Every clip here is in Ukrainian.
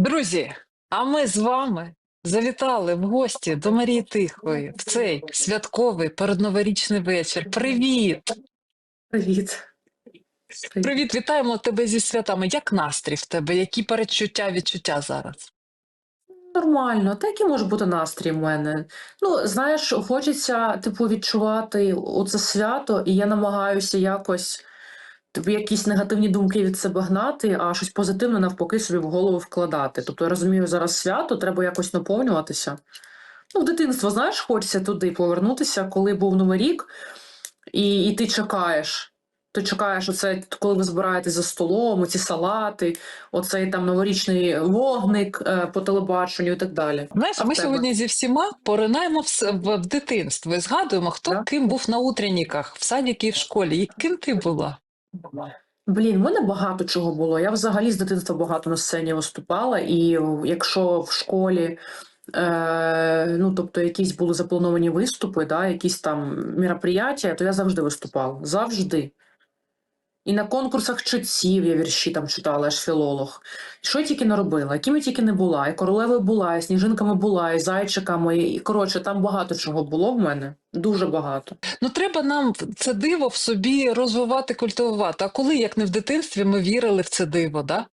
Друзі, а ми з вами завітали в гості до Марії Тихої в цей святковий передноворічний вечір. Привіт! Привіт. Привіт, вітаємо тебе зі святами. Як настрій в тебе? Які передчуття, відчуття зараз? Нормально, так і може бути настрій в мене. Ну, знаєш, хочеться, типу, відчувати оце свято, і я намагаюся якось типу, якісь негативні думки від себе гнати, а щось позитивне навпаки собі в голову вкладати. Тобто я розумію, зараз свято, треба якось наповнюватися. Ну, в дитинство, знаєш, хочеться туди повернутися, коли був Новий рік, і, і ти чекаєш. Ти чекаєш, оце, коли ви збираєтесь за столом, ці салати, оцей там новорічний вогник е, по телебаченню і так далі. Знаєш, А ми тебе? сьогодні зі всіма поринаємо в, в, в дитинство і згадуємо, хто Да. ким був на утренніках, в садіки і в школі. І ким ти була? Блін, в мене багато чого було. Я взагалі з дитинства багато на сцені виступала, і якщо в школі, е, ну тобто якісь були заплановані виступи, да, якісь там мероприятия, то я завжди виступала. Завжди. І на конкурсах читців я вірші там читала, я ж філолог. Що я тільки не робила, якими я тільки не була, і королевою була, і сніжинками була, і зайчиками. І коротше, там багато чого було в мене. Дуже багато. Ну, треба нам це диво в собі розвивати, культивувати. А коли, як не в дитинстві, ми вірили в це диво, да?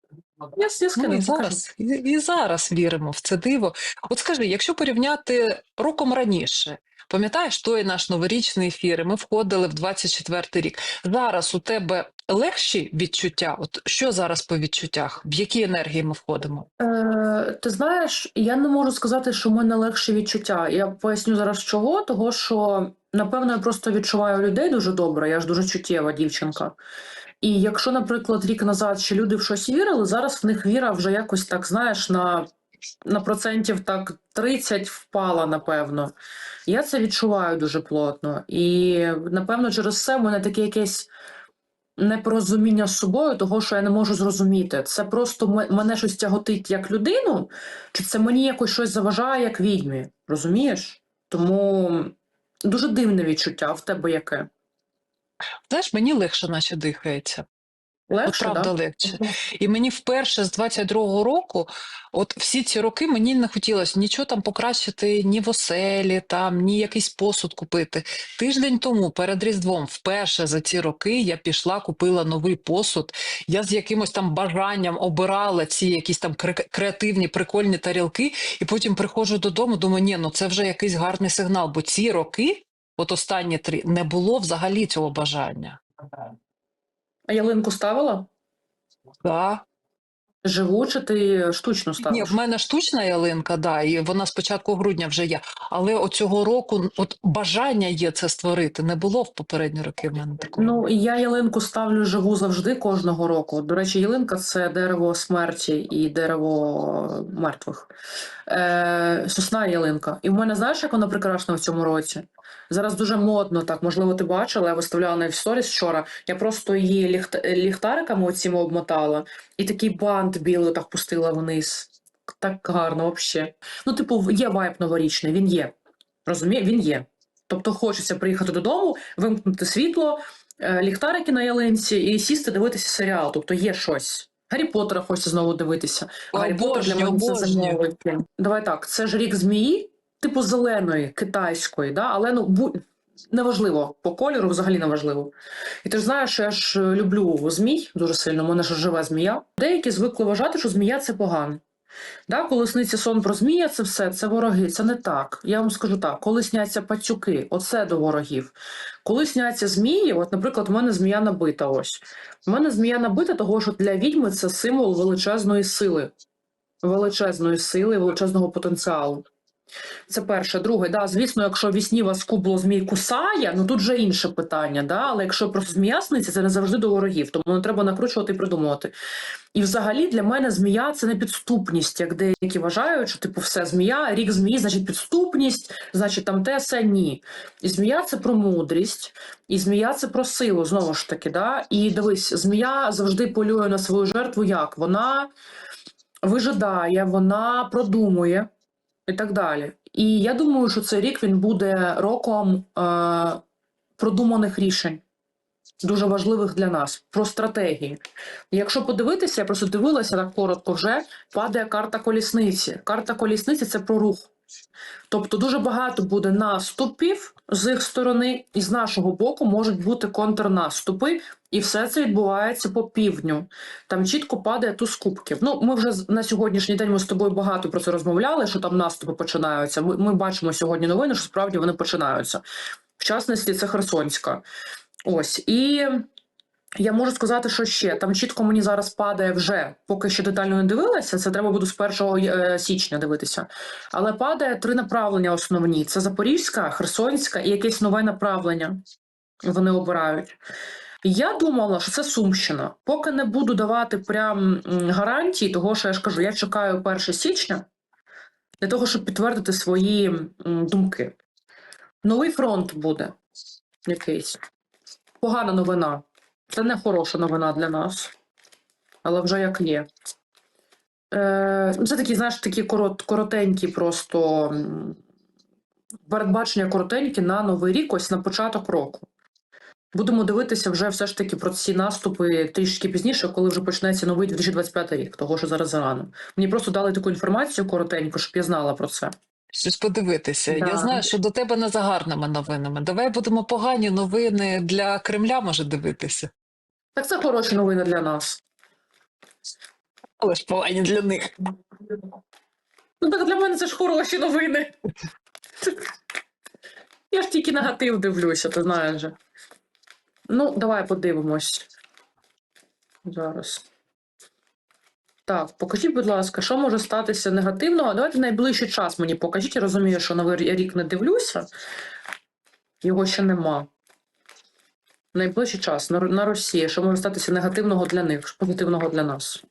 Я, я з Ну, і зараз, і, і зараз віримо в це диво. От скажи, якщо порівняти роком раніше, пам'ятаєш той наш новорічний ефір, і ми входили в 24-й рік. Зараз у тебе легші відчуття? От що зараз по відчуттях? В які енергії ми входимо? Е, ти знаєш, я не можу сказати, що в мене легше відчуття. Я поясню зараз чого, того що напевно я просто відчуваю людей дуже добре. Я ж дуже чуттєва дівчинка. І якщо, наприклад, рік назад ще люди в щось вірили, зараз в них віра вже якось так, знаєш, на, на процентів так 30 впала, напевно. Я це відчуваю дуже плотно. І напевно через це в мене таке якесь непорозуміння з собою, того, що я не можу зрозуміти. Це просто мене щось тяготить як людину, чи це мені якось щось заважає як відьмі. Розумієш? Тому дуже дивне відчуття в тебе яке. Знаєш, мені легше, наче дихається. От правда да? легше. І мені вперше з 22-го року, от всі ці роки мені не хотілося нічого там покращити, ні в оселі, там, ні якийсь посуд купити. Тиждень тому, перед Різдвом, вперше за ці роки я пішла, купила новий посуд. Я з якимось там бажанням обирала ці якісь там кре- креативні, прикольні тарілки, і потім приходжу додому, думаю, ні, ну це вже якийсь гарний сигнал, бо ці роки, от останні три, не було взагалі цього бажання. А ялинку ставила? Да. Живу чи ти штучно Ні, ставиш? в мене штучна ялинка, да, і вона з початку грудня вже є. Але оцього року от бажання є це створити. Не було в попередні роки в мене такого. Ну, я ялинку ставлю живу завжди кожного року. До речі, ялинка це дерево смерті і дерево мертвих. Е, сосна і ялинка. І в мене знаєш, як вона прикрашена в цьому році? Зараз дуже модно, так можливо, ти бачила, я виставляла на сторіс вчора. Я просто її ліхт... ліхтариками оціми обмотала, і такий бант білий так пустила вниз. Так гарно, взагалі. Ну, типу, є вайб новорічний, він є. Розуміє, він є. Тобто хочеться приїхати додому, вимкнути світло, е, ліхтарики на ялинці і сісти дивитися серіал. Тобто є щось. Гаррі Поттера хочеться знову дивитися. Гаррі Поттер для мене це обожнюю. Давай так, це ж рік змії, типу зеленої, китайської, да? але ну бу... неважливо, по кольору взагалі неважливо. І ти ж знаєш, що я ж е, люблю змій дуже сильно, у мене ж живе змія. Деякі звикли вважати, що змія це погано. Да, коли сниться сон про змія, це все, це вороги. Це не так. Я вам скажу так: коли сняться пацюки, оце до ворогів. Коли сняться змії, от, наприклад, у мене змія набита. Ось у мене змія набита, того що для відьми це символ величезної сили, величезної сили, величезного потенціалу. Це перше. Друге, да, звісно, якщо вісні вас кубло змій кусає, ну тут вже інше питання. Да? Але якщо просто змія сниться, це не завжди до ворогів, тому не треба накручувати і придумувати. І взагалі для мене змія це не підступність, як деякі вважають, що типу все змія, рік змії, значить підступність, значить там те все ні. І змія це про мудрість, і змія це про силу, знову ж таки. Да? І дивись, змія завжди полює на свою жертву як? Вона вижидає, вона продумує і так далі. І я думаю, що цей рік він буде роком е, продуманих рішень. дуже важливих для нас про стратегії. Якщо подивитися, я просто дивилася так коротко вже, падає карта колісниці. Карта колісниці це про рух. Тобто дуже багато буде наступів з їх сторони, і з нашого боку можуть бути контрнаступи, і все це відбувається по півдню. Там чітко падає туз кубків. Ну, ми вже на сьогоднішній день ми з тобою багато про це розмовляли, що там наступи починаються. Ми, ми бачимо сьогодні новини, що справді вони починаються. В частності, це Херсонська. Ось і. Я можу сказати, що ще там чітко мені зараз падає вже, поки що детально не дивилася. Це треба буду з 1 е, січня дивитися. Але падає три направлення основні: це Запорізька, Херсонська і якесь нове направлення. Вони обирають. Я думала, що це Сумщина. Поки не буду давати прям гарантії, того що я ж кажу, я чекаю 1 січня для того, щоб підтвердити свої думки. Новий фронт буде якийсь. Погана новина. Це не хороша новина для нас, але вже як є. Е, ну, це такі, знаєш, такі корот, коротенькі просто передбачення коротенькі на новий рік, ось на початок року. Будемо дивитися вже все ж таки про ці наступи трішки пізніше, коли вже почнеться новий 2025 рік, того що зараз зарано. Мені просто дали таку інформацію коротеньку, щоб я знала про це. Щось подивитися. Да. Я знаю, що до тебе не за гарними новинами. Давай будемо погані новини для Кремля, може дивитися. Так це хороші новини для нас. Але ж погані для них. Ну так для мене це ж хороші новини. Я ж тільки негатив дивлюся, ти знаєш. Ну, давай подивимось. Зараз. Так, покажіть, будь ласка, що може статися негативного? Давайте в найближчий час мені покажіть. Я розумію, що новий рік не дивлюся. Його ще нема. Найближчий час на, на Росії, що може статися негативного для них, позитивного для нас.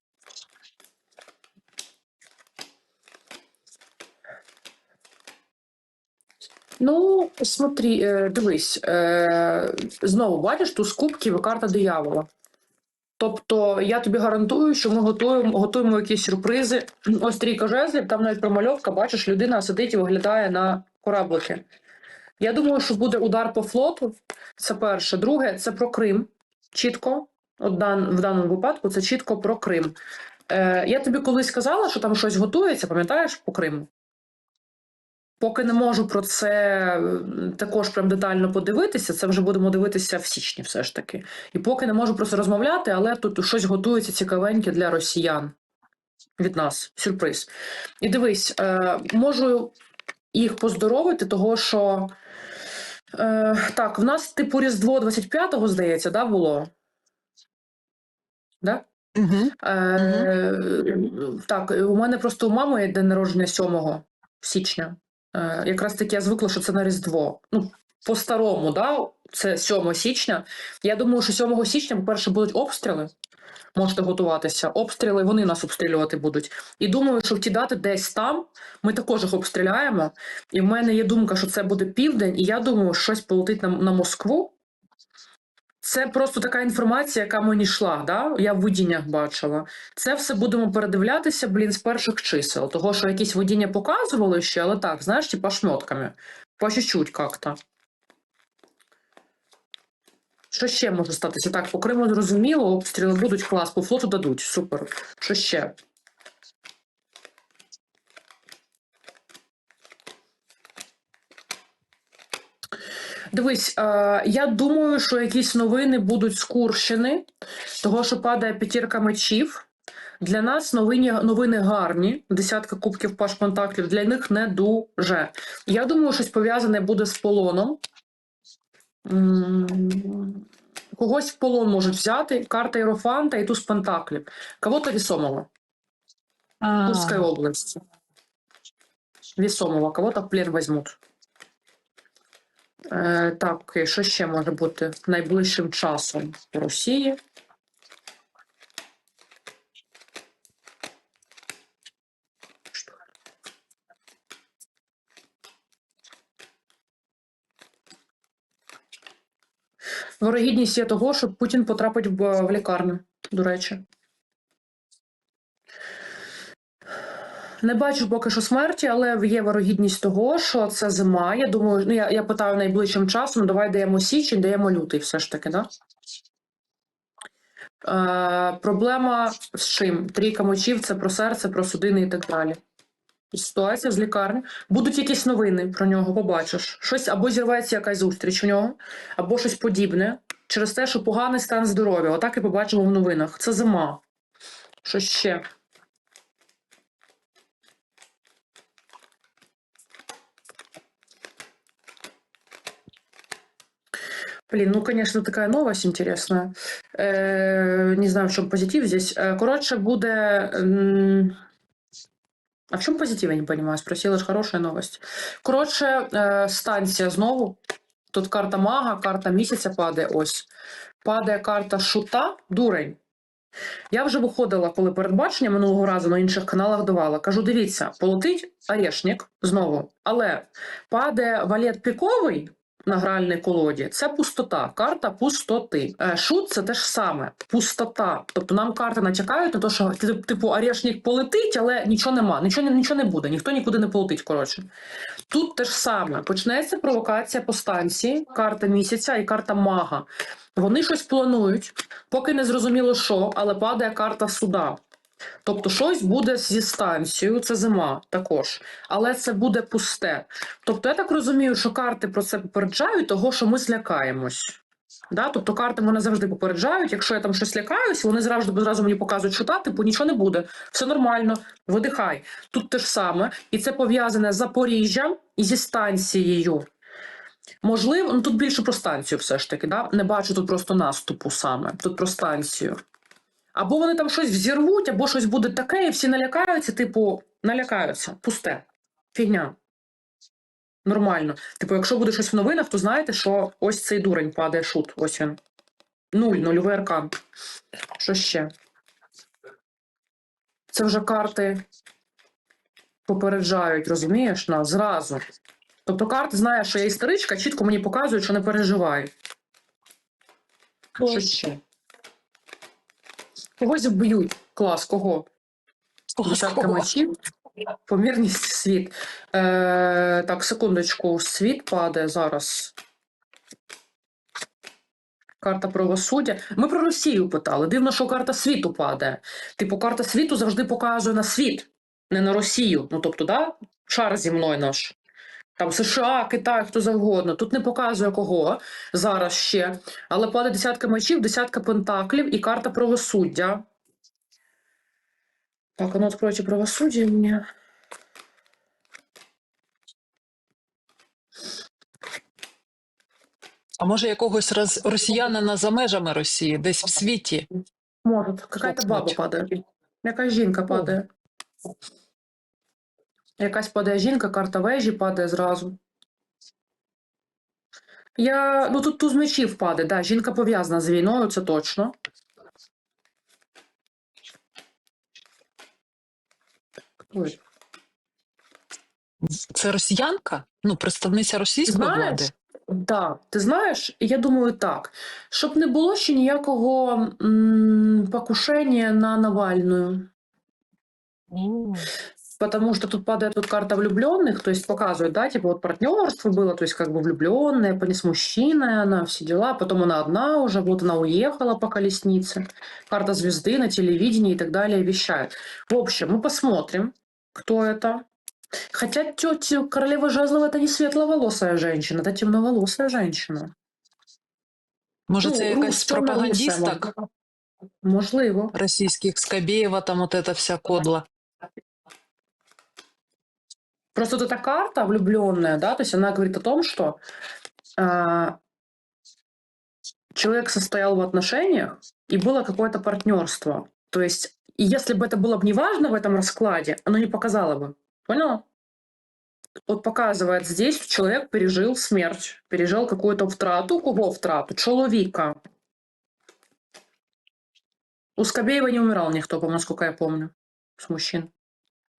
Ну, смотри, е, дивись, е, знову бачиш ту з кубків карта диявола. Тобто я тобі гарантую, що ми готуємо, готуємо якісь сюрпризи. Ось трійка жезлів, там навіть промальовка, бачиш, людина сидить і виглядає на кораблики. Я думаю, що буде удар по флоту. Це перше. Друге, це про Крим. Чітко. От дан, в даному випадку це чітко про Крим. Е, я тобі колись казала, що там щось готується, пам'ятаєш, по Криму? Поки не можу про це також прям детально подивитися, це вже будемо дивитися в січні, все ж таки. І поки не можу про це розмовляти, але тут щось готується цікавеньке для росіян від нас. Сюрприз. І дивись, е, можу їх поздоровити, того що е, так, в нас типу Різдво 25-го, здається, да, було? Да? Угу. Е, Так, у мене просто у мами день народження 7 січня. Е, Якраз таки я звикла, що це на Різдво. Ну, по-старому, да? це 7 січня. Я думаю, що 7 січня, по-перше, будуть обстріли. Можете готуватися. Обстріли вони нас обстрілювати будуть. І думаю, що в ті дати десь там ми також їх обстріляємо. І в мене є думка, що це буде південь, і я думаю, що щось полетить на, на Москву. Це просто така інформація, яка мені йшла. Да? Я в видіннях бачила. Це все будемо передивлятися, блін, з перших чисел. Того, що якісь водіння показували ще, але так, знаєш, типа шмотками. По чуть-чуть как-то. Що ще може статися? Так, по Криму зрозуміло, обстріли будуть клас, по флоту дадуть. Супер. Що ще? Дивись, е, я думаю, що якісь новини будуть з Курщини, того, що падає п'ятірка мечів. Для нас новини, новини гарні, десятка кубків паш контактів, для них не дуже. Я думаю, щось пов'язане буде з полоном. Когось в полон можуть взяти, карта Єрофанта і туз пентаклів. Кого-то весомого. Курской области. Весомого, кого-то в плен возьмут. Е, так, що ще може бути найближчим часом в Росії? Ворогідність є того, що Путін потрапить в, в лікарню, до речі. Не бачу поки що смерті, але є вирогідність того, що це зима. Я думаю, ну я, я питаю найближчим часом. ну, Давай даємо січень, даємо лютий, все ж таки, да? Е, проблема з чим? Трійка мочів це про серце, про судини і так далі. Ситуація з лікарні. Будуть якісь новини про нього, побачиш. Щось або зірветься якась зустріч у нього, або щось подібне. Через те, що поганий стан здоров'я. Отак і побачимо в новинах. Це зима. Що ще? Блин, ну, конечно, такая новость интересная. Э, не знаю, в чем позитив здесь. Э, Коротше, буде. А в чому позитив, я не понимаю. Спросила ж хорошая новость. Коротше, е, станція знову. Тут карта мага, карта місяця падає. Ось. Падає карта шута, дурень. Я вже виходила, коли передбачення минулого разу на інших каналах давала. Кажу: дивіться, полетить орешник знову, але падає валет піковий на гральній колоді. Це пустота, карта пустоти. Е, Шут це те ж саме, пустота. Тобто нам карти натякають на те, що типу орешник полетить, але нічого нема, нічого, нічого не буде, ніхто нікуди не полетить. Коротше. Тут те ж саме. Почнеться провокація по станції, карта місяця і карта мага. Вони щось планують, поки не зрозуміло що, але падає карта суда. Тобто щось буде зі станцією, це зима також, але це буде пусте. Тобто я так розумію, що карти про це попереджають, того, що ми злякаємось. Да? Тобто карти мене завжди попереджають, якщо я там щось лякаюсь, вони зразу, зразу мені показують, що та, типу, нічого не буде, все нормально, видихай. Тут те ж саме, і це пов'язане з Запоріжжям і зі станцією. Можливо, ну тут більше про станцію все ж таки, да? не бачу тут просто наступу саме, тут про станцію. Або вони там щось взірвуть, або щось буде таке, і всі налякаються, типу, налякаються. Пусте. Фігня. Нормально. Типу, якщо буде щось в новинах, то знаєте, що ось цей дурень падає шут. Ось він. Нуль, нульовий аркан. Що ще? Це вже карти попереджають, розумієш, нас зразу. Тобто карти знає, що я історичка, чітко мені показують, що не переживай. Що ще? Когось вб'ють. Клас, кого? Десятка мечів. Помірність світ. Е, так, секундочку. Світ падає зараз. Карта правосуддя. Ми про Росію питали. Дивно, що карта світу падає. Типу, карта світу завжди показує на світ, не на Росію. Ну, тобто, да? шар зі мною наш. Там США, Китай, хто завгодно. Тут не показує кого зараз ще. Але падає десятка мечів, десятка пентаклів і карта правосуддя. Так, а ну откройте правосудие мне. А може якогось роз... росіянина за межами Росії, десь в світі? Может, какая-то баба падає. Якась жінка падає. Якась падає жінка, карта вежі падає зразу. Я. Ну тут туз мечів падає, да, жінка пов'язана з війною, це точно. Ой. Це росіянка? Ну, представниця російської Знаєш, влади? Да, ти знаєш, я думаю так, щоб не було ще ніякого м, покушення на Навальну. Потому что тут падает вот карта влюбленных, то есть показывает, да, типа вот партнерство было, то есть как бы влюбленная, не с мужчиной она, все дела, потом она одна уже, вот она уехала по колеснице, карта звезды на телевидении и так далее вещает. В общем, мы посмотрим, кто это. Хотя тетя королева Жезлова это не светловолосая женщина, это темноволосая женщина. Може, Ну, це ну, якась темна пропагандістка лисая, Можливо. російських Скабєєва, там от эта вся кодла. Просто вот эта карта влюбленная, да, то есть она говорит о том, что а, человек состоял в отношениях и было какое-то партнерство. То есть, и если бы это было бы неважно в этом раскладе, оно не показало бы. Поняла? Вот показывает здесь, человек пережил смерть, пережил какую-то втрату. Кого втрату? Чоловіка. У Скобеева не умирал никто, по насколько я помню, с мужчин.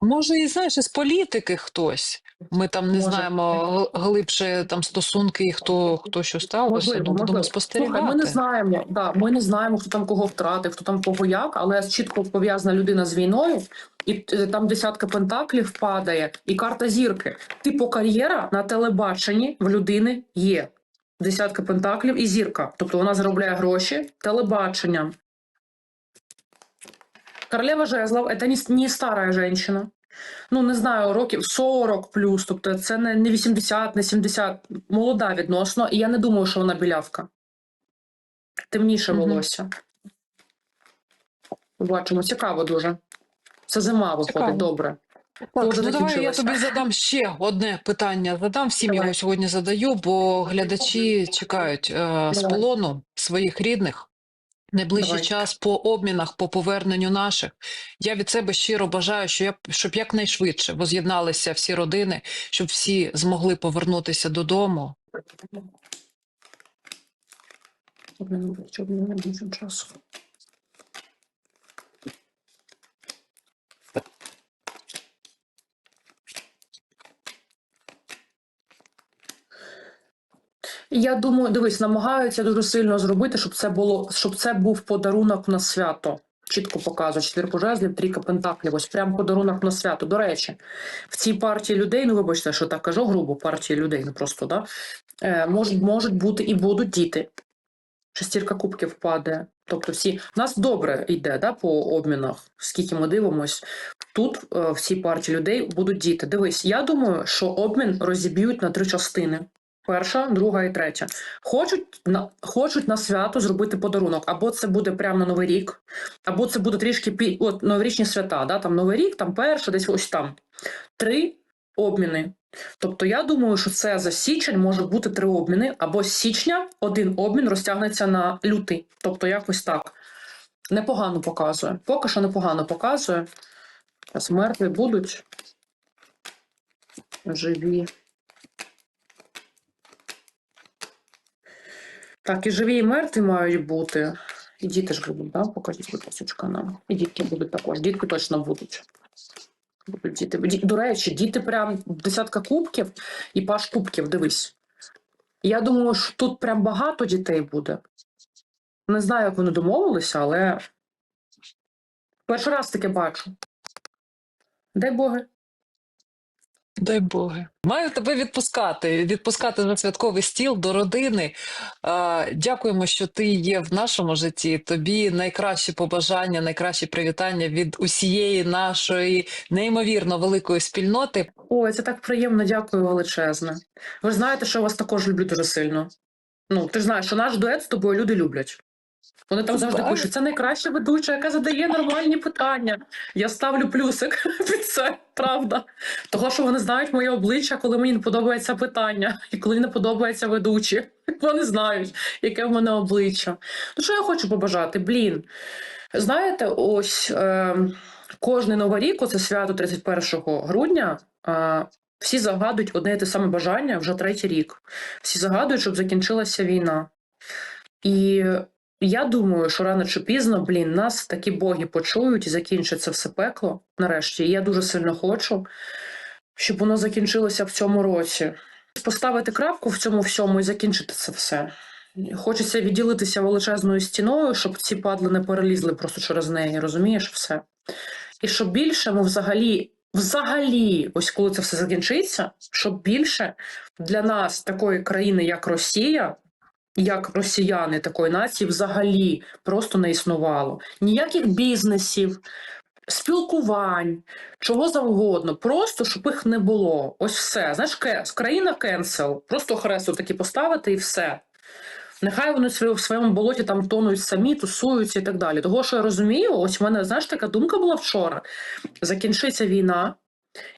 Може, і знаєш, із політики хтось. Ми там не Може. знаємо глибше там стосунки і хто, хто що сталося. Можливо, будемо можливо. спостерігати. Слухай, ми не знаємо, да, ми не знаємо, хто там кого втратив, хто там кого як, але чітко пов'язана людина з війною, і е, там десятка пентаклів падає, і карта зірки. Типу кар'єра на телебаченні в людини є. Десятка пентаклів і зірка. Тобто вона заробляє гроші телебаченням. Королева жезлов это не, не старая женщина. Ну, не знаю, років 40 плюс, тобто це не, не 80, не 70, молода відносно, і я не думаю, що вона білявка. Темніше Мгм. волосся. Бачимо, цікаво дуже. Це зима виходить, Цікаво. добре. Так, ну давай я тобі задам ще одне питання. Задам всім Давай. його сьогодні задаю, бо глядачі чекають е, з полону своїх рідних. Найближчий Давай. час по обмінах, по поверненню наших. Я від себе щиро бажаю, що я, щоб якнайшвидше воз'єдналися всі родини, щоб всі змогли повернутися додому. Щоб не більше Я думаю, дивись, намагаються дуже сильно зробити, щоб це було, щоб це був подарунок на свято. Чітко показує чотири жезлів, трійка пентаклів. Ось прям подарунок на свято. До речі, в цій партії людей, ну вибачте, що так кажу грубо, партії людей, не просто да, е, можуть, можуть бути і будуть діти. Шестірка кубків падає. Тобто всі в нас добре йде да, по обмінах, скільки ми дивимось. Тут е, в цій партії людей будуть діти. Дивись, я думаю, що обмін розіб'ють на три частини. Перша, друга і третя. Хочуть на хочуть на свято зробити подарунок. Або це буде прямо на Новий рік, або це буде трішки пі... от новорічні свята. Да? Там Новий рік, там перша, десь ось там. Три обміни. Тобто я думаю, що це за січень може бути три обміни, або з січня один обмін розтягнеться на лютий. Тобто якось так. Непогано показує. Поки що непогано показує. Зараз будуть. Живі. Так, і живі, і мертві мають бути. І діти ж будуть, да? Покажіть, будь ласка, нам. І дітки будуть також. Дітки точно будуть. Будуть діти. Ді- До речі, діти прям десятка кубків і паш кубків, дивись. Я думаю, що тут прям багато дітей буде. Не знаю, як вони домовилися, але перший раз таке бачу. Дай Боги. Дай Боги. Маю тебе відпускати, відпускати на святковий стіл до родини. Дякуємо, що ти є в нашому житті. Тобі найкращі побажання, найкращі привітання від усієї нашої неймовірно великої спільноти. Ой, це так приємно, дякую величезне. Ви ж знаєте, що я вас також люблю дуже сильно. Ну, ти ж знаєш, що наш дует з тобою люди люблять. Вони там завжди пишуть, це найкраща ведуча, яка задає нормальні питання. Я ставлю плюсик під це, правда. Того, що вони знають моє обличчя, коли мені не подобається питання, і коли не подобається ведучі. Вони знають, яке в мене обличчя. Ну, що я хочу побажати? Блін. Знаєте, ось е, кожний новий рік, оце свято 31 грудня, е, всі загадують одне і те саме бажання вже третій рік. Всі загадують, щоб закінчилася війна. І я думаю, що рано чи пізно, блін, нас такі боги почують і закінчиться все пекло нарешті. І я дуже сильно хочу, щоб воно закінчилося в цьому році. Поставити крапку в цьому всьому і закінчити це все. Хочеться відділитися величезною стіною, щоб ці падли не перелізли просто через неї, розумієш все. І щоб більше ми взагалі, взагалі, ось коли це все закінчиться, щоб більше для нас, такої країни, як Росія, як росіяни такої нації, взагалі просто не існувало. Ніяких бізнесів, спілкувань, чого завгодно, просто щоб їх не було. Ось все. Знаєш, країна кенсел, просто хресту таки поставити і все. Нехай вони в своєму болоті там тонуть самі, тусуються і так далі. Того, що я розумію, ось в мене, знаєш, така думка була вчора. Закінчиться війна,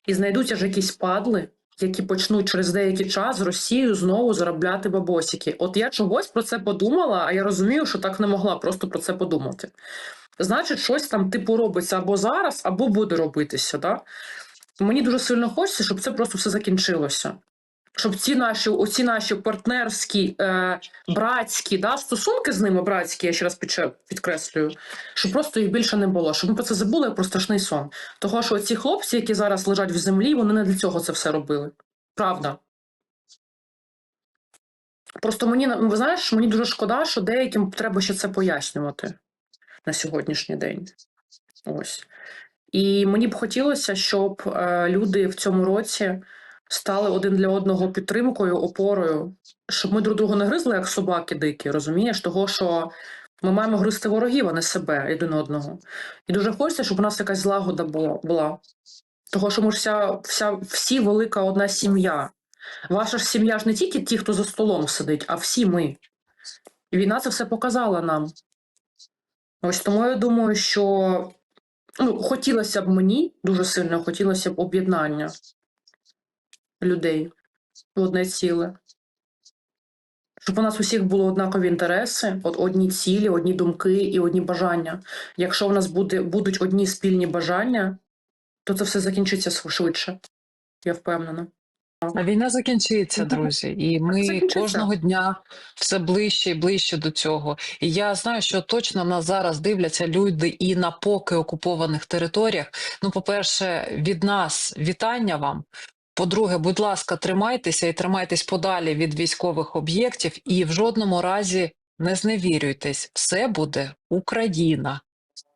і знайдуться ж якісь падли, які почнуть через деякий час з Росією знову заробляти бабосики. От я чогось про це подумала, а я розумію, що так не могла просто про це подумати. Значить, щось там типу робиться або зараз, або буде робитися. Да? Мені дуже сильно хочеться, щоб це просто все закінчилося. Щоб ці наші, оці наші партнерські, е, братські да, стосунки з ними, братські, я ще раз підкреслюю, щоб просто їх більше не було, щоб ми про це забули про страшний сон. Того, що ці хлопці, які зараз лежать в землі, вони не для цього це все робили. Правда. Просто мені ви знаєш, мені дуже шкода, що деяким треба ще це пояснювати на сьогоднішній день. Ось. І мені б хотілося, щоб е, люди в цьому році стали один для одного підтримкою, опорою, щоб ми друг друга не гризли, як собаки дикі, розумієш? Того, що ми маємо гризти ворогів, а не себе один одного. І дуже хочеться, щоб у нас якась злагода була. була. Того, що ми ж вся, вся, всі велика одна сім'я. Ваша ж сім'я ж не тільки ті, хто за столом сидить, а всі ми. І війна це все показала нам. Ось тому я думаю, що ну, хотілося б мені дуже сильно хотілося б об'єднання людей в одне ціле. Щоб у нас усіх були однакові інтереси, от одні цілі, одні думки і одні бажання. Якщо в нас буде, будуть одні спільні бажання, то це все закінчиться швидше. Я впевнена. А війна закінчиться, друзі, і ми Закінчиться. кожного дня все ближче і ближче до цього. І я знаю, що точно нас зараз дивляться люди і на поки окупованих територіях. Ну, по-перше, від нас вітання вам. По-друге, будь ласка, тримайтеся і тримайтесь подалі від військових об'єктів, і в жодному разі не зневірюйтесь. Все буде Україна.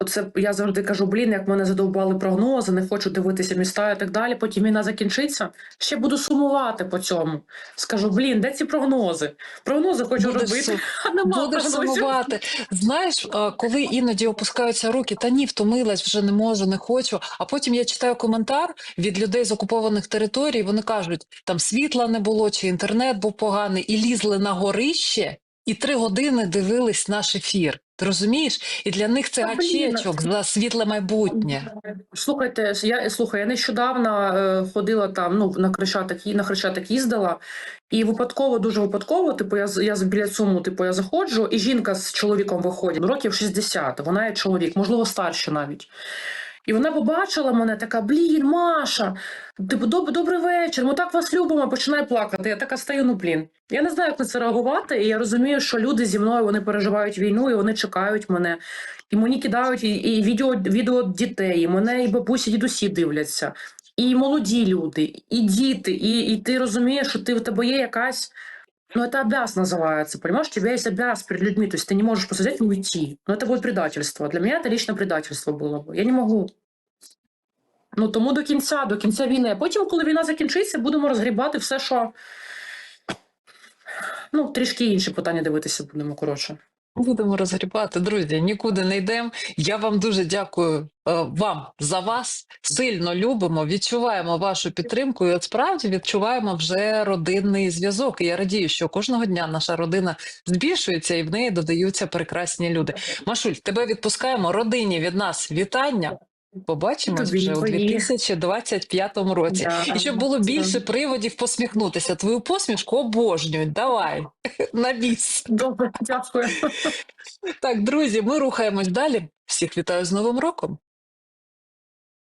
Оце я завжди кажу: блін, як мене задовбали прогнози, не хочу дивитися міста і так далі. Потім війна закінчиться. Ще буду сумувати по цьому. Скажу, блін, де ці прогнози? Прогнози хочу Будеш робити, су- а нема Будеш прогнозів. сумувати. Знаєш, коли іноді опускаються руки, та ні, втомилась, вже не можу, не хочу. А потім я читаю коментар від людей з окупованих територій. Вони кажуть, там світла не було, чи інтернет був поганий, і лізли на горище, і три години дивились наш ефір. Ти розумієш? І для них це гачечок за світле майбутнє. Слухайте, я слухай, я нещодавно е, ходила там, ну на Хрещатик, на Хрещатик їздила, і випадково, дуже випадково, типу, я я біля цуму, типу, я заходжу, і жінка з чоловіком виходить, років 60, вона є чоловік, можливо, старше навіть. І вона побачила мене, така: блін, Маша, типу, доб, добрий вечір, ми так вас любимо, починає плакати. Я така стою, ну блін. Я не знаю, як на це реагувати, і я розумію, що люди зі мною вони переживають війну, і вони чекають мене. І мені кидають і, і відео, відео дітей, і мене і бабусі, і дідусі дивляться, і молоді люди, і діти, і, і ти розумієш, що ти в тебе є якась. Ну, это обяз называется, понимаешь? У тебя есть обяз перед людьми, то есть ты не можешь просто взять и уйти. Но это будет предательство. Для меня это лично предательство было бы. Я не можу. Ну, тому до кінця, до кінця війни. А потім, коли війна закінчиться, будемо розгрібати все, що. Ну, трішки інші питання дивитися будемо, коротше. Будемо розгрібати, друзі. Нікуди не йдемо. Я вам дуже дякую е, вам за вас. Сильно любимо, відчуваємо вашу підтримку. І от справді відчуваємо вже родинний зв'язок. І я радію, що кожного дня наша родина збільшується і в неї додаються прекрасні люди. Машуль, тебе відпускаємо. Родині від нас вітання. Побачимось Тобі вже у 2025 році. Да. І щоб було більше приводів посміхнутися. Твою посмішку обожнюють. Давай на біс. Добре, дякую. Так, друзі, ми рухаємось далі. Всіх вітаю з Новим роком.